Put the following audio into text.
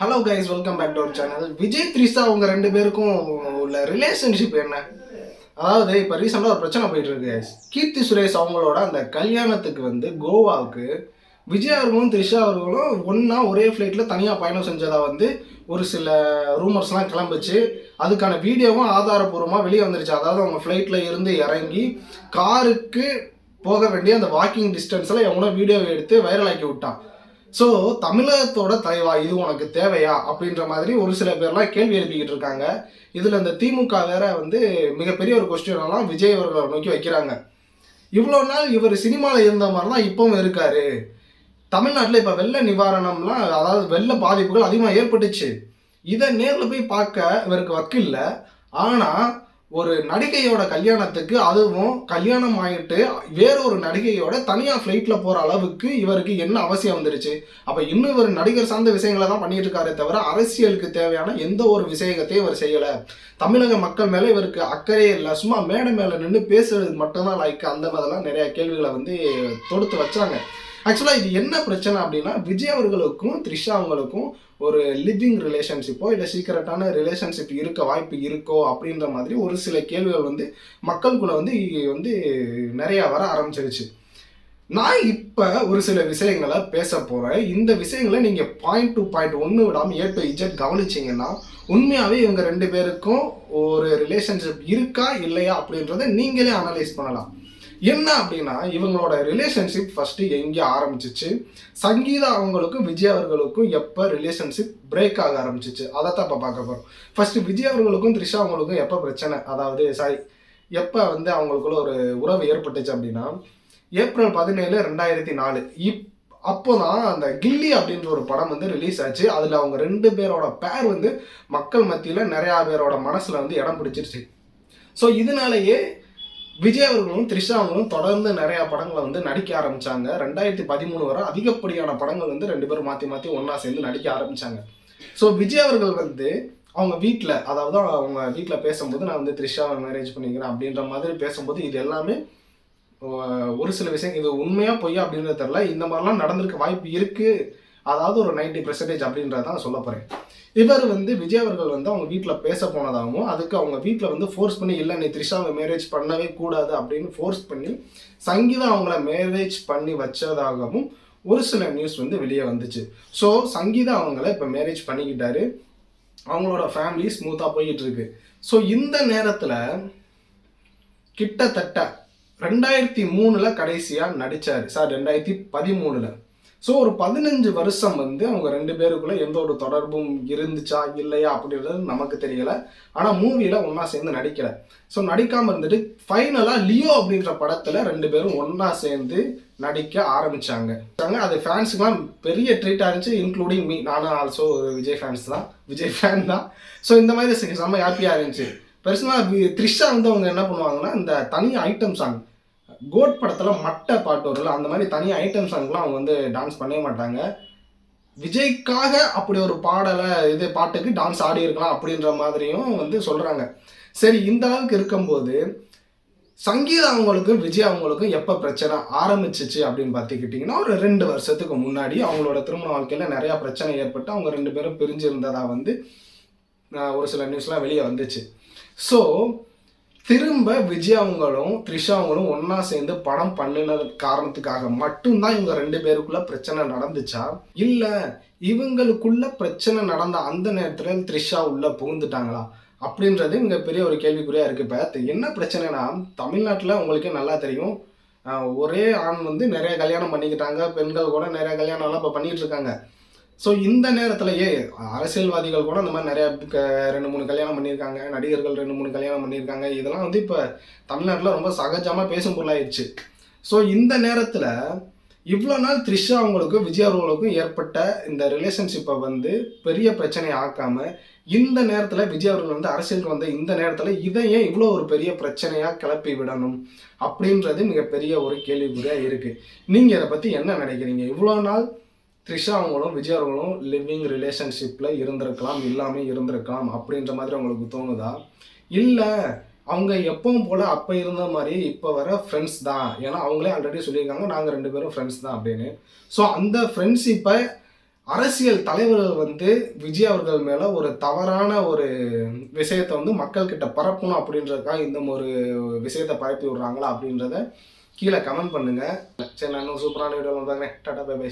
Hello guys welcome back to our channel Vijay Trisha அவங்க ரெண்டு பேருக்கும் உள்ள ரிலேஷன்ஷிப் என்ன? அதாவது இப்போ ரீசெண்டாக ஒரு பிரச்சனை போயிட்டு இருக்கு கீர்த்தி சுரேஷ் அவங்களோட அந்த கல்யாணத்துக்கு வந்து கோவாவுக்கு விஜய் அவர்களும் த்ரிஷா அவர்களும் ஒன்றா ஒரே ஃப்ளைட்டில் தனியாக பயணம் செஞ்சதாக வந்து ஒரு சில ரூமர்ஸ்லாம் கிளம்புச்சு அதுக்கான வீடியோவும் ஆதாரப்பூர்வமாக வெளியே வந்துருச்சு. அதாவது அவங்க ஃப்ளைட்டில் இருந்து இறங்கி காருக்கு போக வேண்டிய அந்த வாக்கிங் டிஸ்டன்ஸில் எவனோ வீடியோ எடுத்து வைரல் ஆக்கி விட்டான். ஸோ தமிழகத்தோட தலைவா இது உனக்கு தேவையா? அப்படின்ற மாதிரி ஒரு சில பேர்லாம் கேள்வி எழுப்பிக்கிட்டு இருக்காங்க. இதில் இந்த திமுக வேற வந்து மிகப்பெரிய ஒரு கொஸ்டினெல்லாம் விஜய் அவர்களை நோக்கி வைக்கிறாங்க. இவ்வளோ நாள் இவர் சினிமாவில் இருந்த மாதிரி தான் இப்போவும் இருக்காரு. தமிழ்நாட்டில் இப்போ வெள்ள நிவாரணம்லாம் அதாவது வெள்ள பாதிப்புகள் அதிகமாக ஏற்பட்டுச்சு. இதை நேரில் போய் பார்க்க இவருக்கு வக்கில்லை. ஆனால் ஒரு நடிகையோட கல்யாணத்துக்கு அதுவும் கல்யாணம் ஆகிட்டு வேறொரு நடிகையோட தனியாக ஃப்ளைட்டில் போகிற அளவுக்கு இவருக்கு என்ன அவசியம் வந்துருச்சு? அப்போ இன்னும் இவர் நடிகர் சார்ந்த விஷயங்களை தான் பண்ணிட்டு இருக்காரே தவிர அரசியலுக்கு தேவையான எந்த ஒரு விஷயத்தையும் இவர் செய்யலை. தமிழக மக்கள் மேலே இவருக்கு அக்கறையே இல்லை. சும்மா மேடை மேலே நின்று பேசுறது மட்டும்தான் லைக் அந்த மாதிரிலாம் நிறைய கேள்விகளை வந்து தொடுத்து வச்சாங்க. ஆக்சுவலாக இது என்ன பிரச்சனை அப்படின்னா விஜய் அவர்களுக்கும் த்ரிஷா அவங்களுக்கும் ஒரு லிவிங் ரிலேஷன்ஷிப்போ இல்லை சீக்கிரட்டான ரிலேஷன்ஷிப் இருக்க வாய்ப்பு இருக்கோ அப்படின்ற மாதிரி ஒரு சில கேள்விகள் வந்து மக்களுக்குள்ள வந்து வந்து நிறையா வர ஆரம்பிச்சிருச்சு. நான் இப்போ ஒரு சில விஷயங்களை பேச போகிறேன் இந்த விஷயங்களை நீங்கள் பாயிண்ட் டு பாயிண்ட் ஒன்று விடாமல் ஏ டு இஜெட் கவனிச்சிங்கன்னா உண்மையாகவே இவங்க ரெண்டு பேருக்கும் ஒரு ரிலேஷன்ஷிப் இருக்கா இல்லையா அப்படின்றத நீங்களே அனலைஸ் பண்ணலாம். என்ன அப்படின்னா இவங்களோட ரிலேஷன்ஷிப் ஃபஸ்ட்டு எங்கே ஆரம்பிச்சிச்சு? சங்கீதா அவங்களுக்கும் விஜய் அவர்களுக்கும் எப்போ ரிலேஷன்ஷிப் பிரேக் ஆக ஆரம்பிச்சிச்சு? அதை தான் இப்போ பார்க்க போகிறோம் ஃபஸ்ட்டு விஜய் அவர்களுக்கும் த்ரிஷா அவங்களுக்கும் எப்போ பிரச்சனை? அதாவது சாரி எப்போ வந்து அவங்களுக்குள்ள ஒரு உறவு ஏற்பட்டுச்சு அப்படின்னா ஏப்ரல் பதினேழு ரெண்டாயிரத்தி நாலு. இப் அப்போ தான் அந்த கில்லி அப்படின்ற ஒரு படம் வந்து ரிலீஸ் ஆச்சு. அதில் அவங்க ரெண்டு பேரோட பேர் வந்து மக்கள் மத்தியில் நிறையா பேரோட மனசில் வந்து இடம் பிடிச்சிருச்சு. ஸோ இதனாலேயே விஜய் அவர்களும் த்ரிஷா அவர்களும் தொடர்ந்து நிறைய படங்களை வந்து நடிக்க ஆரம்பிச்சாங்க. ரெண்டாயிரத்தி பதிமூணு வரை அதிகப்படியான படங்கள் வந்து ரெண்டு பேரும் மாற்றி மாற்றி ஒன்றா சேர்ந்து நடிக்க ஆரம்பிச்சாங்க. ஸோ விஜய் அவர்கள் வந்து அவங்க வீட்டில் அதாவது அவங்க வீட்டில் பேசும்போது நான் வந்து த்ரிஷாவை மேரேஜ் பண்ணிக்கிறேன் அப்படின்ற மாதிரி பேசும்போது இது எல்லாமே ஒரு சில விஷயம் இது உண்மையாக பொய்யா அப்படின்றது தெரில இந்த மாதிரிலாம் நடந்திருக்க வாய்ப்பு இருக்குது அதாவது ஒரு நைன்டி பெர்சன்டேஜ் அப்படின்றத நான் சொல்ல போகிறேன் இவர் வந்து விஜய் அவர்கள் வந்து அவங்க வீட்டில் பேச போனதாகவும் அதுக்கு அவங்க வீட்டில் வந்து ஃபோர்ஸ் பண்ணி இல்லை நீ த்ரிஷாவை மேரேஜ் பண்ணவே கூடாது அப்படின்னு ஃபோர்ஸ் பண்ணி சங்கீதா அவங்கள மேரேஜ் பண்ணி வச்சதாகவும் ஒரு சில நியூஸ் வந்து வெளியே வந்துச்சு. ஸோ சங்கீதா அவங்கள இப்போ மேரேஜ் பண்ணிக்கிட்டாரு. அவங்களோட ஃபேமிலி ஸ்மூத்தாக போயிட்டு இருக்கு. ஸோ இந்த நேரத்தில் கிட்டத்தட்ட ரெண்டாயிரத்தி மூணில் கடைசியாக நடித்தார் சார் ரெண்டாயிரத்தி பதிமூணில். ஸோ ஒரு பதினஞ்சு வருஷம் வந்து அவங்க ரெண்டு பேருக்குள்ளே எந்த ஒரு தொடர்பும் இருந்துச்சா இல்லையா அப்படின்றது நமக்கு தெரியலை. ஆனால் மூவியில் ஒன்றா சேர்ந்து நடிக்கலை. ஸோ நடிக்காமல் இருந்துட்டு ஃபைனலாக லியோ அப்படின்ற படத்தில் ரெண்டு பேரும் ஒன்றா சேர்ந்து நடிக்க ஆரம்பித்தாங்க அது ஃபேன்ஸுக்குலாம் பெரிய ட்ரீட்டாக இருந்துச்சு இன்க்ளூடிங் மீ நானும் ஆல்சோ விஜய் ஃபேன்ஸ் தான். விஜய் ஃபேன் தான். ஸோ இந்த மாதிரி செம்ம ஹாப்பியாக இருந்துச்சு. பெருசுனா த்ரிஷா வந்து அவங்க என்ன பண்ணுவாங்கன்னா இந்த தனி ஐட்டம் சாங் கோட் படத்தில் மட்டை பாட்டு வரும்ல அந்த மாதிரி தனி ஐட்டம் சாங்லாம் அவங்க வந்து டான்ஸ் பண்ணவே மாட்டாங்க. விஜய்க்காக அப்படி ஒரு பாடலை இது பாட்டுக்கு டான்ஸ் ஆடி இருக்கலாம் அப்படின்ற மாதிரியும் வந்து சொல்கிறாங்க சரி இந்த அளவுக்கு இருக்கும்போது சங்கீதா அவங்களுக்கும் விஜய் அவங்களுக்கும் எப்போ பிரச்சனை ஆரம்பிச்சிச்சு அப்படின்னு பார்த்துக்கிட்டிங்கன்னா ஒரு ரெண்டு வருஷத்துக்கு முன்னாடி அவங்களோட திருமண வாழ்க்கையில் நிறையா பிரச்சனை ஏற்பட்டு அவங்க ரெண்டு பேரும் பிரிஞ்சிருந்ததாக வந்து ஒரு சில நியூஸ்லாம் வெளியே வந்துச்சு. ஸோ திரும்ப விஜய் அவங்களும் த்ரிஷா அவங்களும் ஒன்றா சேர்ந்து படம் பண்ணின காரணத்துக்காக மட்டும்தான் இவங்க ரெண்டு பேருக்குள்ள பிரச்சனை நடந்துச்சா? இல்லை இவங்களுக்குள்ள பிரச்சனை நடந்த அந்த நேரத்தில் த்ரிஷா உள்ள புகுந்துட்டாங்களா? அப்படின்றது மிகப்பெரிய ஒரு கேள்விக்குறியா இருக்கு. இப்போ என்ன பிரச்சனைனா தமிழ்நாட்டில் உங்களுக்கே நல்லா தெரியும் ஒரே ஆண் வந்து நிறைய கல்யாணம் பண்ணிக்கிட்டாங்க பெண்கள் கூட நிறைய கல்யாணம்லாம் இப்போ பண்ணிட்டு இருக்காங்க. ஸோ இந்த நேரத்திலேயே அரசியல்வாதிகள் கூட இந்த மாதிரி நிறைய ரெண்டு மூணு கல்யாணம் பண்ணியிருக்காங்க நடிகர்கள் ரெண்டு மூணு கல்யாணம் பண்ணியிருக்காங்க. இதெல்லாம் வந்து இப்போ தமிழ்நாட்டில் ரொம்ப சகஜமாக பேசும் பொருளாயிடுச்சு ஸோ இந்த நேரத்தில் இவ்வளோ நாள் த்ரிஷா அவங்களுக்கும் விஜய் அவர்களுக்கும் ஏற்பட்ட இந்த ரிலேஷன்ஷிப்பை வந்து பெரிய பிரச்சனையை ஆக்காம இந்த நேரத்தில் விஜய் அவர்கள் வந்து அரசியலுக்கு வந்த இந்த நேரத்தில் இதை ஏன் இவ்வளோ ஒரு பெரிய பிரச்சனையாக கிளப்பி விடணும் அப்படின்றது மிகப்பெரிய ஒரு கேள்விக்குறியாக இருக்குது நீங்கள் இதை பற்றி என்ன நினைக்கிறீங்க? இவ்வளோ நாள் த்ரிஷா அவங்களும் விஜய் அவர்களும் லிவிங் ரிலேஷன்ஷிப்பில் இருந்திருக்கலாம் இல்லாமல் இருந்திருக்கலாம் அப்படின்ற மாதிரி அவங்களுக்கு தோணுதா? இல்லை அவங்க எப்பவும் போல் அப்போ இருந்த மாதிரி இப்போ வர ஃப்ரெண்ட்ஸ் தான். ஏன்னா அவங்களே ஆல்ரெடி சொல்லியிருக்காங்க நாங்கள் ரெண்டு பேரும் ஃப்ரெண்ட்ஸ் தான் அப்படின்னு. ஸோ அந்த ஃப்ரெண்ட்ஷிப்பை அரசியல் தலைவர்கள் வந்து விஜய் அவர்கள் மேலே ஒரு தவறான ஒரு விஷயத்தை வந்து மக்கள்கிட்ட பரப்பணும் அப்படின்றதுக்காக இந்த ஒரு விஷயத்தை பரப்பி விடுறாங்களா அப்படின்றத கீழே கமெண்ட் பண்ணுங்கள் சரி நான் இன்னும் சூப்பரான வீடியோ வந்தாங்க டாட்டா பை பை